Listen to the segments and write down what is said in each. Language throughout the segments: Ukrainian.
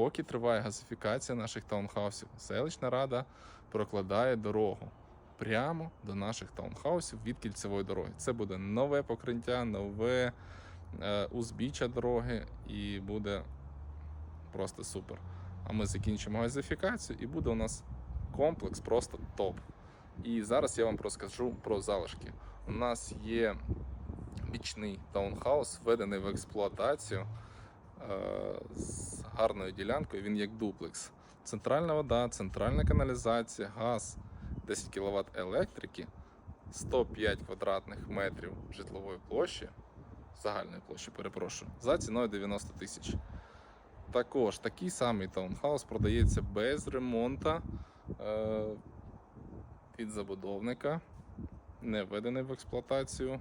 Поки триває газифікація наших таунхаусів, селищна рада прокладає дорогу прямо до наших таунхаусів від кільцевої дороги. Це буде нове покриття, нове е, узбіччя дороги, і буде просто супер. А ми закінчимо газифікацію, і буде у нас комплекс просто топ. І зараз я вам розкажу про залишки. У нас є бічний таунхаус, введений в експлуатацію з гарною ділянкою. Він як дуплекс. Центральна вода, центральна каналізація, газ, 10 кВт електрики, 105 квадратних метрів житлової площі, загальної площі, перепрошую, за ціною 90 тисяч. Також такий самий таунхаус продається без ремонту е, від забудовника, не введений в експлуатацію.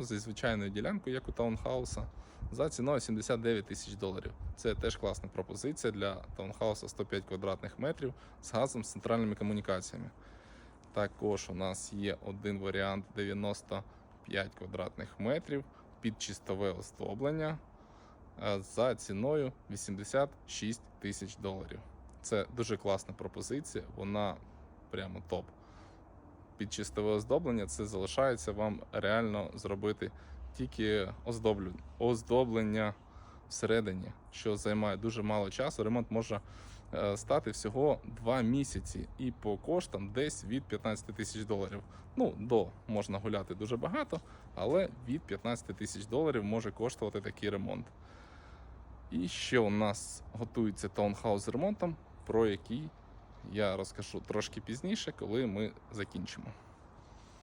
Ну, зі звичайною ділянкою, як у таунхауса, за ціною 79 тисяч доларів. Це теж класна пропозиція для таунхауса 105 квадратних метрів з газом з центральними комунікаціями. Також у нас є один варіант 95 квадратних метрів під чистове оздоблення е, за ціною 86 тисяч доларів. Це дуже класна пропозиція, вона прямо топ. Під чистове оздоблення це залишається вам реально зробити тільки оздоблення всередині, що займає дуже мало часу. Ремонт може е, стати всього 2 місяці і по коштам десь від 15 тисяч доларів. Ну, до можна гуляти дуже багато, але від 15 тисяч доларів може коштувати такий ремонт. І ще у нас готується таунхаус з ремонтом, про який я розкажу трошки пізніше, коли ми закінчимо.